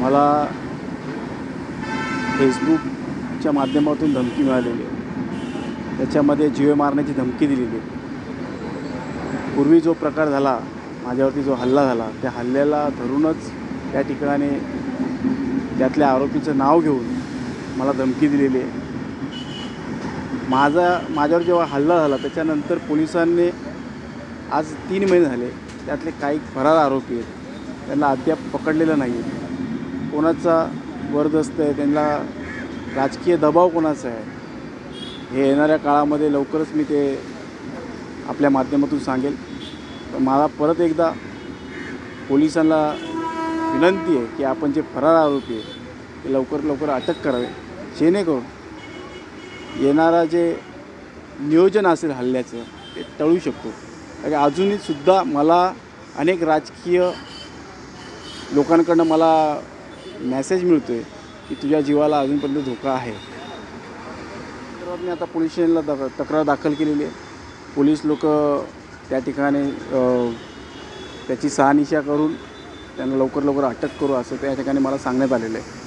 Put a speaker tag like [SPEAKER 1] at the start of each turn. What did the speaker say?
[SPEAKER 1] मला फेसबुकच्या माध्यमातून धमकी मिळालेली आहे. त्याच्यामध्ये जीवे मारण्याची धमकी दिलेली पूर्वी जो प्रकार झाला माझ्यावरती जो हल्ला झाला त्या हल्ल्याला धरूनच त्या ठिकाणी त्यातल्या आरोपीचं नाव घेऊन मला धमकी दिलेली आहे. माझा माझ्यावर जेव्हा हल्ला झाला त्याच्यानंतर पोलिसांनी आज तीन महिने झाले त्यातले काही फरार आरोपी आहेत. त्यांना अद्याप पकडलेलं नाही आहे. कोणाचा वरदस्त आहे त्यांना राजकीय दबाव कोणाचा आहे हे येणाऱ्या काळामध्ये लवकरच मी ते आपल्या माध्यमातून सांगेल. तर मला परत एकदा पोलिसांना विनंती आहे की आपण जे फरार आरोपी आहे ते लवकर लवकर अटक करावे. जेणेकरून येणारा जे नियोजन असेल हल्ल्याचं ते टळू शकतो. अजूनही सुद्धा मला अनेक राजकीय लोकांकडनं मला मेसेज मिळतो आहे की तुझ्या जीवाला अजूनपर्यंत धोका आहे. तर मी आता पोलीस स्टेशनला द तक्रार दाखल केलेली आहे. पोलीस लोक त्या ठिकाणी त्याची सहानिशा करून त्यांना लवकर लवकर अटक करू असं त्या ठिकाणी मला सांगण्यात आलेलं आहे.